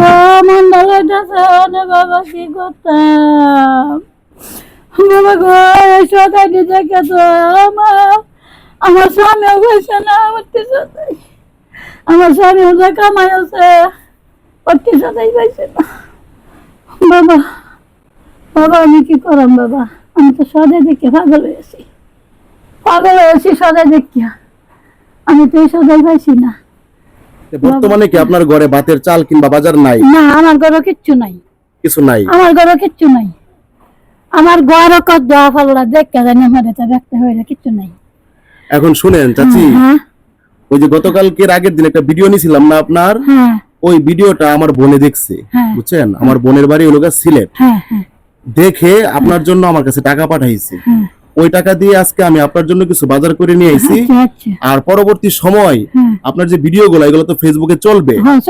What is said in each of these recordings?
বাবা বাবা কে তো আমার আমার স্বামীও গেছে না অতি সদাই? আমার কামাই আছে অতি সদাই পাইছে না? বাবা বাবা, আমি কি করাম বাবা? আমি তো সদাই দেখে পাগল হয়েছি পাগল হয়েছি সদাই দেখিয়া। আমি তো সদাই পাইছি না। বর্তমানে কি আপনার ঘরে ভাতের চাল কিংবা বাজার নাই? না আমার ঘরে কিচ্ছু নাই। কিছু নাই? আমার ঘরে কিচ্ছু নাই। আমার ঘর কত দোয়া ফাল্লা দেখতে জানি আমার এটা দেখতে হয়ে কিচ্ছু নাই। এখন শুনেন চাচি হ্যাঁ ওই যে গতকালকের আগের দিন একটা ভিডিও নিছিলাম না আপনার? হ্যাঁ। ওই ভিডিওটা আমার বোনে দেখছে হ্যাঁ। বুঝছেন? আমার বোনের বাড়ি হলো গিয়ে সিলেট। হ্যাঁ হ্যাঁ। দেখে আপনার জন্য আমার কাছে টাকা পাঠাইছে। হ্যাঁ। ওই টাকা দিয়ে আজকে আমি আপনার জন্য কিছু বাজার করে নিয়ে আইছি। আচ্ছা আচ্ছা। আর পরবর্তী সময় হ্যাঁ। আপনার যে ভিডিও গুলো এগুলো তো ফেসবুকে চলবে। হ্যাঁ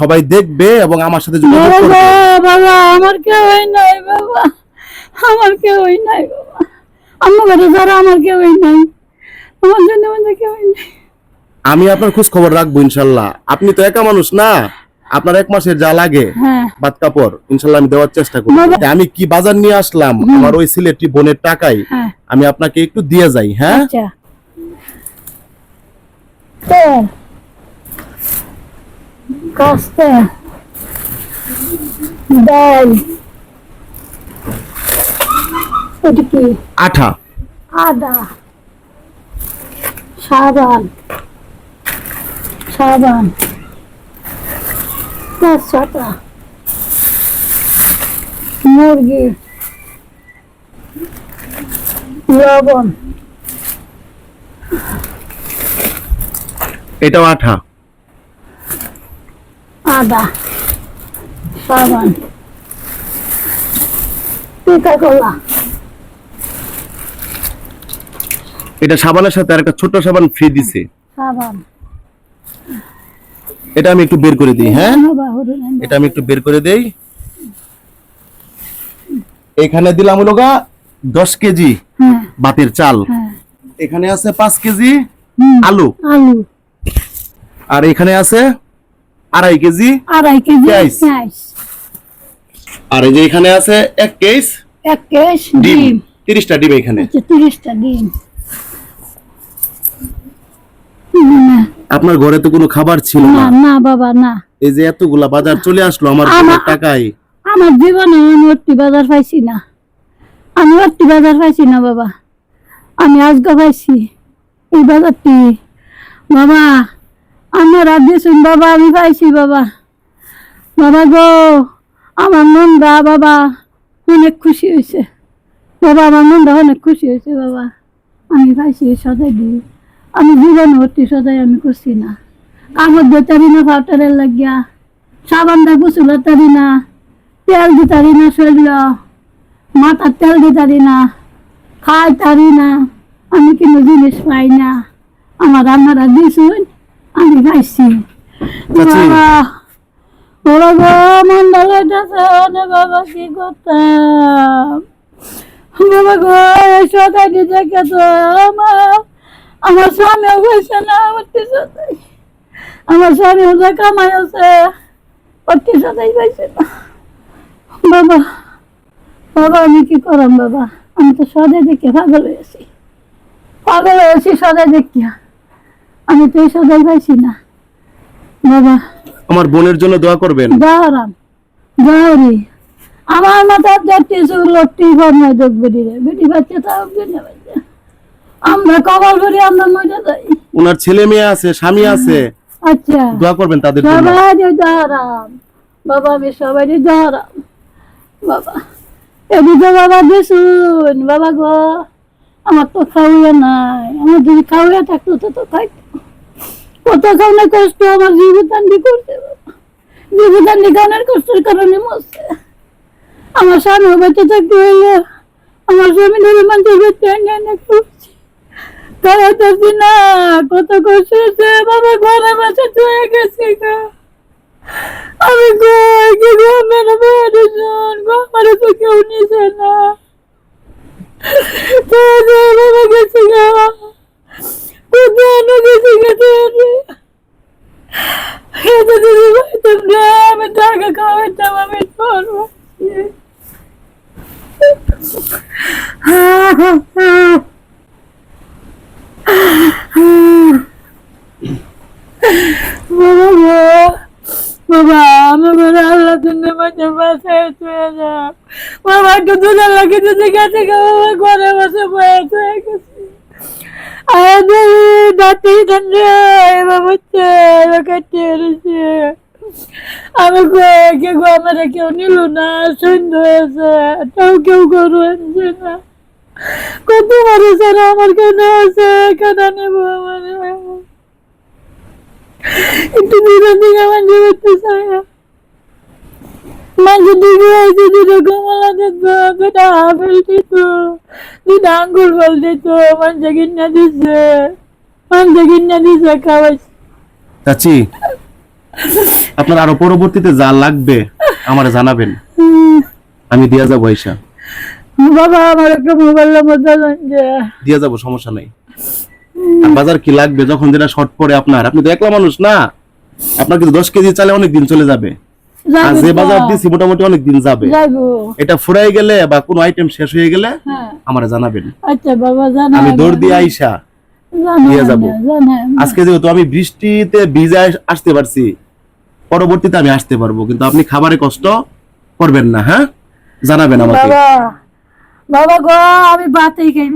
সবাই দেখবে এবং আমার সাথে যোগাযোগ করবে। বাবা আমার কেউই নাই বাবা। আমার কেউই নাই বাবা। আমার ঘরে যারা আমার কেউই নাই। আমার জন্য কেউই নাই। আমি আপনার খোঁজ খবর রাখব ইনশাল্লাহ। আপনি তো একা মানুষ না। আপনার এক মাসের যা লাগে হ্যাঁ। বাদ কাপড় ইনশাল্লাহ আমি দেওয়ার চেষ্টা করব। আমি কি বাজার নিয়ে আসলাম? আমার ওই সিলেটি বোনের টাকাই হ্যাঁ। আমি আপনাকে একটু দিয়ে যাই হ্যাঁ? আচ্ছা। কাস্তে। ডাল এটা কি? আঠা। আদা। সাবান। সাবান। তেজপাতা মুরগি লবণ এটাও আঠা। আদা সাবান পিকা কলা এটা সাবানের সাথে আর একটা ছোট সাবান ফ্রি দিছে। সাবান এটা আমি একটু বের করে দিই হ্যাঁ? এটা আমি একটু বের করে দেই। এখানে দিলাম হলো গা দশ কেজি হ্যাঁ। বাতের চাল। হ্যাঁ। এখানে আছে পাঁচ কেজি আলু। আর এখানে আছে আড়াই কেজি আড়াই কেজি আর এই যে এখানে আছে এক কেস এক কেস ডিম। তিরিশটা ডিম এখানে। তিরিশটা ডিম। আপনার ঘরে তো কোনো খাবার ছিল না। না বাবা না। এই যে এতগুলা বাজার চলে আসলো আমার টাকায়। আমার জীবনে আমি অর্তি বাজার পাইছি না। আমি অর্তি বাজার পাইছি না বাবা। আমি আজকে পাইছি। এই বাজারটি। বাবা আমার দিয়েছেন বাবা আমি পাইছি বাবা। বাবা গো আমার মনটা বাবা অনেক খুশি হয়েছে। বাবা আমার মনটা অনেক খুশি হয়েছে বাবা। আমি পাইছি সদাই দিই আমি জীবন ভর্তি সদাই আমি করছি না। কাগজ দিতারি না ফাউটারের লাগিয়া সাবানটা গুছুলা তারি না তেল দিতারি না শরীর মাথার তেল দিতারি না খাই তারি না আমি কিন্তু জিনিস পাই না। আমার রান্নারা দিছুন আমি খাইছি। বাবা বাবা গো মন বাবা কি করতাম। বাবা গো সদাই দিতে তো আমার আমার স্বামীও গেছে না অতি সদাই আমার স্বামীও যে কামাই আছে অতি সদাই পাইছে না। বাবা বাবা আমি কি করাম বাবা? আমি তো সদাই দেখে পাগল হয়েছি। পাগল হয়েছি সদাই দেখিয়া। আমি তো সদাই পাইছি না। বাবা। আমার বোনের জন্য দোয়া করবেন? যাওয়ারাম যাওয়ারি আমার মাথার যাত্রী লট্টি ফর্মায় যোগ বেটি রে। বেটি বাচ্চা তাও বাচ্চা। আমরা কবল করি আমরা মরে যাই। ওনার ছেলে মেয়ে আছে স্বামী আছে। আচ্ছা। দোয়া করবেন তাদের জন্য। সবাই বাবা আমি সবাই বাবা এদিকে বাবা দিছুন বাবা গো আমার তো খাওয়া নাই। আমার যদি খাওয়া থাকতো তো তো খাইতো। কত খাওয়া কষ্ট আমার জীবিতান্ডি বাবা। জীবিতান্ডি গানের কষ্টের কারণে মরছে। আমার স্বামী বেঁচে থাকতে হইলে। আমার স্বামী ধরে মানুষের বেঁচে করছে খাওয়াতেছি না, কত কষ্ট হচ্ছে বাবা ঘরে বসে চলে গেছি গা। আমি কই কি গো মেরে মেরে জন গো আমার তো কেউ নিছে না। বাবা গেছি গা। কোথায় গেছি রে আমি টাকা খাওয়াইতাম, আমি তোর বাবা গো, বাবা আমার ঘরে আল্লাহ তুমি মাঝে বাসায় শুয়ে যাও। বাবা একটু দুধের লাগে যদি বাবা ঘরে বসে বয়ে হয়ে গেছে। আমাদের দাঁতি ঠান্ডা এবার হচ্ছে কাটতে এসেছে আমি কে গো আমার কেউ নিল না সন্ধ্যা হয়েছে, তাও কেউ গরু আনছে না। কত মানুষ আর আমার কেন আছে, কেন নেব আমার। একটু দূরের দিকে মাঝে করতে চাই মাঝে দিকে আছে দুটো কমলা দিত দুটা আপেল দিত দুটা আঙ্গুর ফল দিত কিনা দিছে কিনা দিছে খাওয়াইছে। চাচি আপনার আরও পরবর্তীতে যা লাগবে আমার জানাবেন। আমি দিয়া যাব পয়সা বাবা আমার একটা মোবাইল নম্বর যে। দিয়া যাব সমস্যা নাই। বাজার কি লাগবে যখন যেটা শর্ট পড়ে আপনার। আপনি তো একলা মানুষ না। আপনার কিন্তু দশ কেজি চালে অনেক দিন চলে যাবে। যে বাজার দিছি মোটামুটি অনেক দিন যাবে এটা ফুরাই গেলে বা কোনো আইটেম শেষ হয়ে গেলে হ্যাঁ। আমার জানাবেন। আচ্ছা বাবা জানা আমি দৌড় দিয়ে আইসা যাব। আজকে যেহেতু আমি বৃষ্টিতে ভিজে আসতে পারছি পরবর্তীতে আমি আসতে পারব কিন্তু আপনি খাবারে কষ্ট করবেন না হ্যাঁ? জানাবেন আমাকে। বাবা গো আমি ভাতই খাই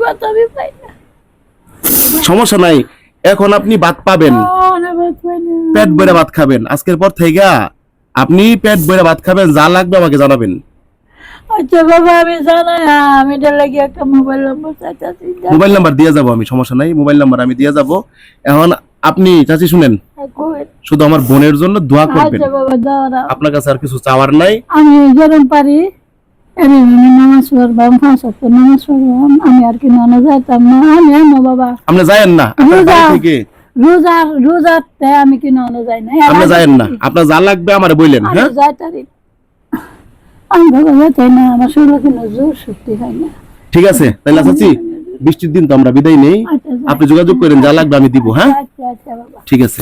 ভাত আমি পাই না। সমস্যা নাই। এখন আপনি ভাত পাবেন। পেট ভরে ভাত খাবেন। আজকের পর থেকে আপনি পেট ভরে ভাত খাবেন যা লাগবে আমাকে জানাবেন। আচ্ছা বাবা আমি জানা আমি লাগি একটা মোবাইল নম্বর চাইতেছি মোবাইল নাম্বার দিয়ে যাব আমি সমস্যা নাই মোবাইল নাম্বার আমি দিয়ে যাব। এখন আপনি চাচি শুনেন শুধু আমার বোনের জন্য দোয়া করবেন। আচ্ছা। আপনার কাছে আর কিছু চাওয়ার নাই? আমি যেরকম পারি। আমি নামাজ পড়বাম পাঁচ সপ্তাহ নামাজ পড়বাম আমি আর কি নানা যাইতাম না। আমি বাবা। আপনি যায়েন না? রোজা। রোজাতে আমি কি নানা যাই না। আপনি যায়েন না? আপনার যা লাগবে আমার বললেন আমি হ্যাঁ? যাইতারি আমি বাবা যাইতাই না আমার শরীরে কোনো জোর শক্তি হয় না। ঠিক আছে তাহলে চাচি বৃষ্টির দিন তো আমরা বিদায় নেই। আচ্ছা। আপনি যোগাযোগ করেন যা লাগবে আমি দিব হ্যাঁ? আচ্ছা আচ্ছা বাবা। ঠিক আছে।